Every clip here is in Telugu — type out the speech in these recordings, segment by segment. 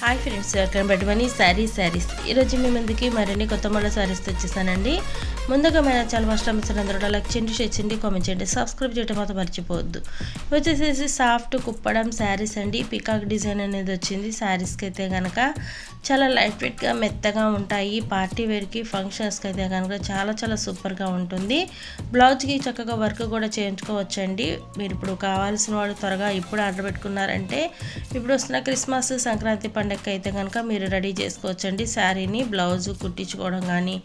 హాయ్ ఫ్రెండ్స్ వెల్కమ్ బెడ్ మనీ శారీ శారీస్ ఈరోజు మీ ముందుకి మరిన్ని కొత్త మళ్ళీ శారీస్ తెచ్చేసానండి. ముందుగా మన చాలా ఫస్ట్ టైం అందరూ లైక్ చేయండి షేర్ చేయండి కామెంట్ చేయండి. సబ్స్క్రైబ్ చేయడం మాత్రం మర్చిపోవద్దు. వచ్చేసేసి సాఫ్ట్ కుప్పడం శారీస్ అండి. పికాక్ డిజైన్ అనేది వచ్చింది. శారీస్కి అయితే కనుక చాలా లైట్ వెయిట్గా మెత్తగా ఉంటాయి. పార్టీ వేర్కి ఫంక్షన్స్కి అయితే కనుక చాలా చాలా సూపర్గా ఉంటుంది. బ్లౌజ్కి చక్కగా వర్క్ కూడా చేయించుకోవచ్చండి. మీరు ఇప్పుడు కావాల్సిన వాళ్ళు త్వరగా ఇప్పుడు ఆర్డర్ పెట్టుకున్నారంటే ఇప్పుడు వస్తున్న క్రిస్మస్ సంక్రాంతి పండగకి అయితే కనుక మీరు రెడీ చేసుకోవచ్చండి. శారీని బ్లౌజ్ కుట్టించుకోవడం కానీ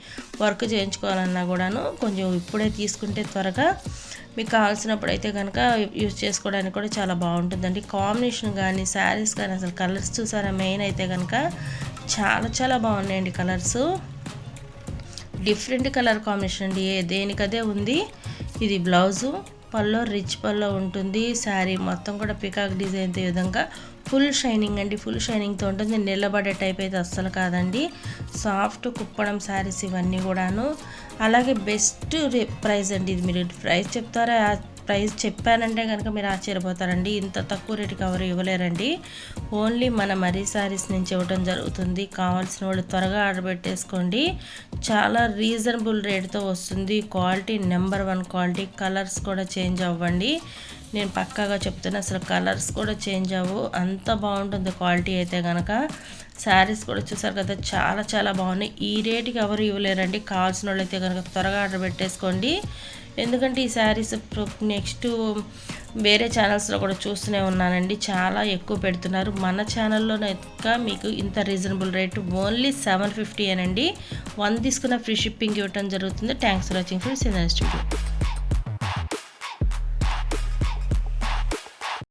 వర్క్ చేయించుకోవాలన్నా కూడాను కొంచెం ఇప్పుడే తీసుకుంటే త్వరగా మీకు కావాల్సినప్పుడు అయితే కనుక యూజ్ చేసుకోవడానికి కూడా చాలా బాగుంటుందండి. కాంబినేషన్ కానీ శారీస్ కానీ అసలు కలర్స్ చూసారా? మెయిన్ అయితే కనుక చాలా చాలా బాగున్నాయండి కలర్స్. డిఫరెంట్ కలర్ కాంబినేషన్ అండి. దేనికదే ఉంది. ఇది బ్లౌజు. పల్లో రిచ్ పల్లో ఉంటుంది. శారీ మొత్తం కూడా పికాక్ డిజైన్ ఈ విధంగా ఫుల్ షైనింగ్ అండి ఫుల్ షైనింగ్తో ఉంటుంది. నిలబడే టైప్ అయితే అస్సలు కాదండి. సాఫ్ట్ కుప్పడం శారీస్ ఇవన్నీ కూడాను. అలాగే బెస్ట్ ప్రైస్ అండి ఇది. మీరు ప్రైస్ చెప్తారా? ప్రైస్ చెప్పానంటే కనుక మీరు ఆశ్చర్యపోతారండి. ఇంత తక్కువ రేటుకి ఎవరు ఇవ్వలేరండి. ఓన్లీ మన మరీ శారీస్ నుంచి ఇవ్వడం జరుగుతుంది. కావాల్సిన వాళ్ళు త్వరగా ఆర్డర్ పెట్టేసుకోండి. చాలా రీజనబుల్ రేట్తో వస్తుంది. Quality number one quality. Colours కూడా చేంజ్ అవ్వండి. నేను పక్కాగా చెప్తున్నా అసలు కలర్స్ కూడా చేంజ్ అవ్వు. అంత బాగుంటుంది క్వాలిటీ అయితే కనుక శారీస్ కూడా చూసారు కదా చాలా చాలా బాగున్నాయి. ఈ రేటుకి ఎవరు ఇవ్వలేరండి. కావాల్సిన వాళ్ళు అయితే కనుక త్వరగా ఆర్డర్ పెట్టేసుకోండి. ఎందుకంటే ఈ శారీస్ నెక్స్ట్ వేరే ఛానల్స్లో కూడా చూస్తూనే ఉన్నానండి. చాలా ఎక్కువ పెడుతున్నారు. మన ఛానల్లోనే మీకు ఇంత reasonable rate only seven fifty అనండి వన్ తీసుకున్న ఫ్రీ షిప్పింగ్ ఇవ్వటం జరుగుతుంది. Thanks for watching friends. In